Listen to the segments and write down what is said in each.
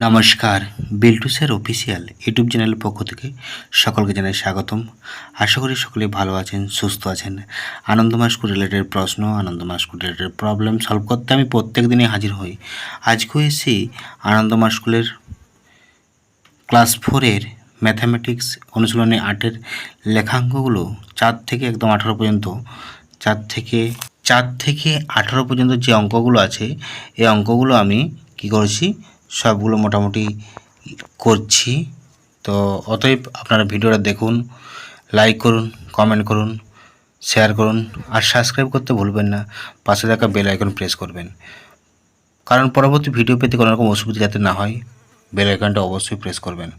নমস্কার, বিল্টুসের official YouTube চ্যানেলের পক্ষ থেকে সকলকে জানাই স্বাগতম। আশা করি সকলে ভালো আছেন, সুস্থ আছেন। আনন্দ মাস্কু রিলেটেড প্রশ্ন Anand Masku related problem solve করতে আমি প্রত্যেক দিনই হাজির হই। আজকেও এসেছি আনন্দ মাস্কুলের ক্লাস ফোরের ম্যাথামেটিক্স অনুশীলনী আটের লেখাঙ্কগুলো চার থেকে একদম আঠারো পর্যন্ত, চার থেকে চার থেকে আঠারো পর্যন্ত যে অঙ্কগুলো আছে, এই অঙ্কগুলো আমি কি করছি সবগুলো মোটামুটি করছি। তো অতএব আপনারা ভিডিওটা দেখুন লাইক করুন কমেন্ট করুন শেয়ার করুন, আর সাবস্ক্রাইব করতে ভুলবেন না। পাশে থাকা বেল আইকন প্রেস করবেন। কারণ পরবর্তী ভিডিও পেতে কোনো রকম অসুবিধা যাতে না হয় বেল আইকনটা অবশ্যই প্রেস করবেন।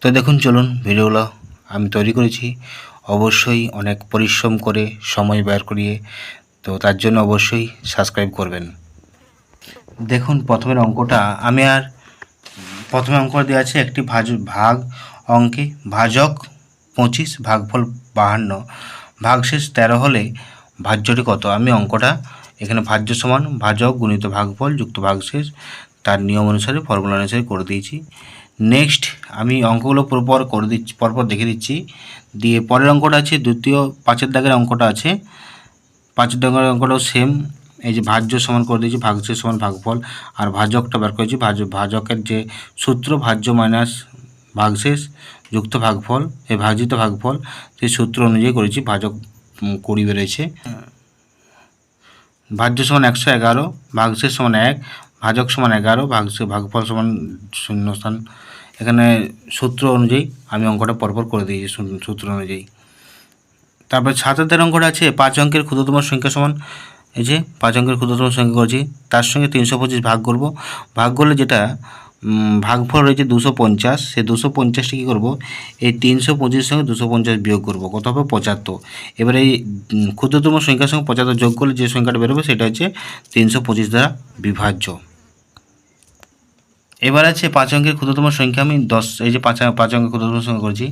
তো দেখুন, চলুন ভিডিওগুলো আমি তৈরি করেছি। অবশ্যই অনেক পরিশ্রম করে সময় ব্যয় করিয়ে, তো তার জন্য অবশ্যই সাবস্ক্রাইব করবেন। দেখুন, প্রথমের অঙ্কটা, আমি আর প্রথমে অঙ্ক দেওয়া আছে একটি ভাজ, ভাগ অঙ্কে, ভাজক পঁচিশ, ভাগফল বাহান্ন। ভাগশেষ তেরো হলে ভাজ্যটি কত? আমি অঙ্কটা এখানে ভাজ্য সমান, ভাজক গুণিত ভাগফল যুক্ত ভাগশেষ তার নিয়ম অনুসারে ফর্মুলা অনুসারে করে দিয়েছি। নেক্সট আমি অঙ্কগুলো পরপর করে দিচ্ছি, পরপর দেখে দিচ্ছি। দিয়ে পরের অঙ্কটা আছে, দ্বিতীয়, পাঁচের দাগের অঙ্কটা আছে। পাঁচের দাগের অঙ্কটাও সেম এই যে ভাজ্য সমান করে দিয়েছি ভাগশেষ সমান ভাগফল, আর ভাজকটা বের করেছি, ভাজ, ভাজকের যে সূত্র, ভাজ্য মাইনাস ভাগশেষ, যুক্ত ভাগফল, এই ভাজিত ভাগফল সেই সূত্র অনুযায়ী করেছি, ভাজক কুড়ি বেরোয়েছে ভাজ্য সমান একশো এগারো, ভাগশেষ সমান এক, ভাজক সমান এগারো, ভাগশে, ভাগফল সমান শূন্যস্থান এখানে সূত্র অনুযায়ী আমি অঙ্কটা পরপর করে দিয়েছি সূত্র অনুযায়ী। তারপরে ছাত্রদের অঙ্কটা আছে, পাঁচ অঙ্কের ক্ষুদ্রতম সংখ্যা সমান এই যে পাঁচ অঙ্কের ক্ষুদ্রতম সংখ্যা করছি, তার সঙ্গে তিনশো পঁচিশ ভাগ করব। ভাগ করলে যেটা ভাগফল রয়েছে দুশো পঞ্চাশ, সেই দুশো পঞ্চাশটি কী করব? এই তিনশো পঁচিশ সঙ্গে দুশো পঞ্চাশ বিয়োগ করব। কত হবে? পঁচাত্তর। এবার এই ক্ষুদ্রতম সংখ্যার সঙ্গে পঁচাত্তর যোগ করলে যে সংখ্যাটা বেরোবে, সেটা হচ্ছে তিনশো পঁচিশ দ্বারা বিভাজ্য। এবার আছে পাঁচ অঙ্কের ক্ষুদ্রতম সংখ্যা, আমি দশ, এই যে পাঁচ পাঁচ অঙ্কের ক্ষুদ্রতম সংখ্যা করেছি।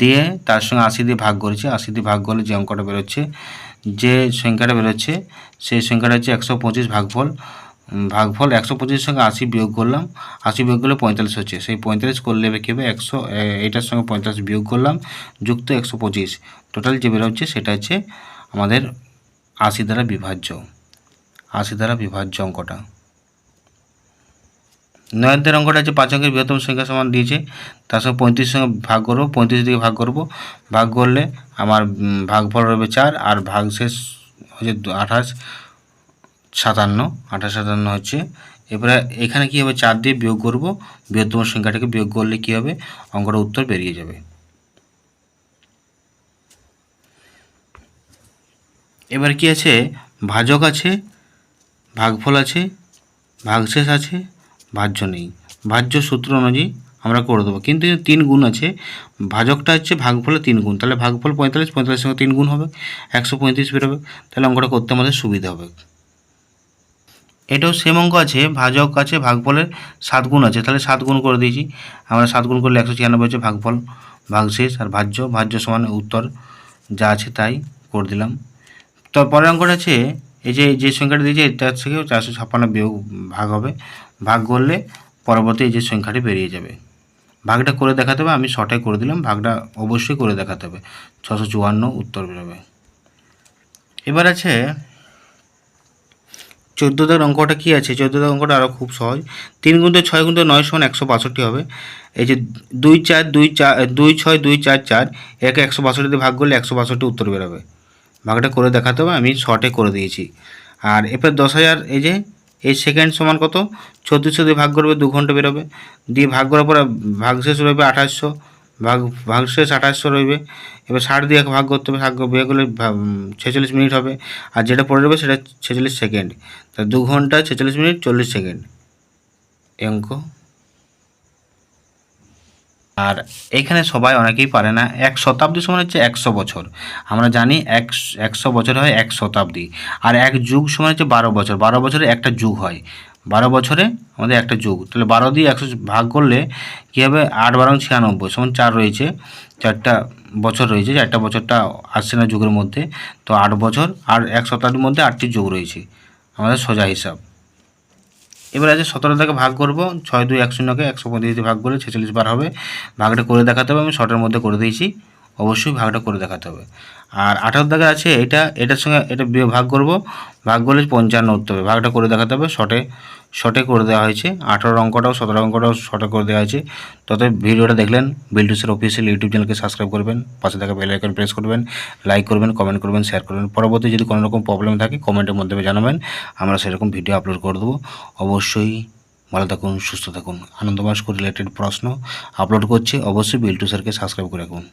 দিয়ে তার সঙ্গে আশি দিয়ে ভাগ করেছি। আশি দিয়ে ভাগ করলে যে অঙ্কটা বেরোচ্ছে যে সংখ্যাটা বেরোচ্ছে, সেই সংখ্যাটা হচ্ছে একশো পঁচিশ ভাগফল। ভাগফল একশো পঁচিশের সঙ্গে আশি বিয়োগ করলাম। আশি বিয়োগ করলে পঁয়তাল্লিশ হচ্ছে। সেই পঁয়তাল্লিশ করলে এবার কী হবে? একশো এটার সঙ্গে পঁয়তাল্লিশ বিয়োগ করলাম, যুক্ত একশো পঁচিশ। টোটাল যে বেরোচ্ছে সেটা হচ্ছে আমাদের আশি দ্বারা বিভাজ্য। আশি দ্বারা বিভাজ্য অঙ্কটা। নয়ের অঙ্কটা আছে পাঁচ অঙ্কের বৃহত্তম সংখ্যা সমান দিয়েছে। তার সঙ্গে পঁয়ত্রিশ সঙ্গে ভাগ করব পঁয়ত্রিশ দিকে ভাগ করব। ভাগ করলে আমার উম, ভাগফল রবে চার আর ভাগ শেষ হচ্ছে আঠাশ সাতান্ন। আঠাশ সাতান্ন হচ্ছে এবারে এখানে কী হবে? চার দিয়ে বিয়োগ করব বৃহত্তম সংখ্যাটাকে বিয়োগ করলে কী হবে? অঙ্কটা উত্তর বেরিয়ে যাবে। এবার কি আছে? ভাজক আছে ভাগফল আছে ভাগশেষ আছে ভাজ্য নেই। ভাজ্য সূত্র অনুযায়ী আমরা করে দেবো। কিন্তু তিন গুণ আছে। ভাজকটা হচ্ছে ভাগফলে তিন গুণ। তাহলে ভাগফল পঁয়তাল্লিশ পঁয়তাল্লিশ সঙ্গে তিন গুণ হবে। একশো পঁয়ত্রিশ বেরোবে তাহলে অঙ্কটা করতে আমাদের সুবিধা হবে। এটাও সেম অঙ্ক আছে। ভাজক আছে, ভাগফলের সাত গুণ আছে। তাহলে সাত গুণ করে দিয়েছি। আমরা সাত গুণ করলে একশো ছিয়ানব্বই হচ্ছে ভাগফল, ভাগশেষ আর ভাজ্য ভাজ্য সমান উত্তর যা আছে তাই করে দিলাম। তো পরের অঙ্কটা আছে এই যে যে সংখ্যাটা দিয়েছে তার থেকে চারশো ছাপ্পান্ন বিয়োগ ভাগ হবে। ভাগ করলে পরবর্তী যে সংখ্যাটি বেরিয়ে যাবে। ভাগটা করে দেখাতে হবে, আমি শর্টে করে দিলাম, ভাগটা অবশ্যই করে দেখাতে হবে। ছশো চুয়ান্ন উত্তর বেরোবে। এবার আছে চোদ্দ অঙ্কটা কী আছে? চোদ্দ অঙ্কটা আরও খুব সহজ। তিন গুণতে ছয় গুণতে নয় সমান একশো বাষট্টি হবে। এই যে দুই চার দুই চার, দুই ছয়, দুই চার চার, একে একশো বাষট্টিতে ভাগ করলে একশো বাষট্টি উত্তর বেরোবে। ভাগটা করে দেখাতে হবে, আমি শর্টে করে দিয়েছি। আর এরপর দশ হাজার, এই যে, এই সেকেন্ড সমান কত? ছত্রিশশো দিয়ে ভাগ করবে, দু ঘণ্টা বেরোবে দিয়ে ভাগ করার পরে ভাগশেষ রইবে আঠাশশো, ভাগ ভাগশেষ আঠাশশো রইবে। এবার ষাট দিয়ে ভাগ করতে হবে, ভাগ বিয়ে করলে ছেচল্লিশ মিনিট হবে। আর যেটা পড়ে রইবে সেটা ছেচল্লিশ সেকেন্ড তা দু ঘণ্টা ছেচল্লিশ মিনিট, চল্লিশ সেকেন্ড এই অঙ্ক। আর এখানে সবাই অনেকেই পারে না। এক শতাব্দী সমান হচ্ছে একশো বছর। আমরা জানি এক, একশো বছর হয় এক শতাব্দী। আর এক যুগ সমান হচ্ছে বারো বছর। বারো বছরে একটা যুগ হয়। বারো বছরে আমাদের একটা যুগ। তাহলে বারো দিয়ে একশো ভাগ করলে কী হবে? আট বারো ছিয়ানব্বই সমান চার রয়েছে। চারটা বছর রয়েছে। চারটা বছরটা আসছে না যুগের মধ্যে। তো আট বছর আর এক শতাব্দীর মধ্যে আটটি যুগ রয়েছে। আমাদের সোজা হিসাব। এবার আছে সতেরো থেকে ভাগ করব, ছয়, দুই, এক শূন্যকে একশো পঁয়ত্রিশ ভাগ করে ছেচল্লিশ বার হবে। ভাগটা করে দেখাতে হবে, আমি শর্টের মধ্যে করে দিয়েছি। অবশ্যই ভাগটা করে দেখাতে হবে। আর আঠারো দাগে আছে এটা, এটার সঙ্গে এটা ভাগ করব, ভাগ করলে পঞ্চান্ন উঠতে হবে। ভাগটা করে দেখাতে হবে, শর্টে শর্টে করে দেওয়া হয়েছে। আঠারো অঙ্কটাও, সতেরো অঙ্কটাও শর্টে করে দেওয়া হয়েছে। তবে ভিডিওটা দেখলেন বিল্টুসের অফিসিয়াল ইউটিউব চ্যানেলকে সাবস্ক্রাইব করবেন, পাশে থাকা বেল আইকন প্রেস করবেন লাইক করবেন কমেন্ট করবেন শেয়ার করবেন। পরবর্তী যদি কোনো রকম প্রবলেম থাকে, কমেন্টের মাধ্যমে জানাবেন, আমরা সেরকম ভিডিও আপলোড করে দেবো। অবশ্যই ভালো থাকুন, সুস্থ থাকুন। আনন্দবাস্ক রিলেটেড প্রশ্ন আপলোড করছি, অবশ্যই বিল্টু স্যারকে সাবস্ক্রাইব করে রাখুন।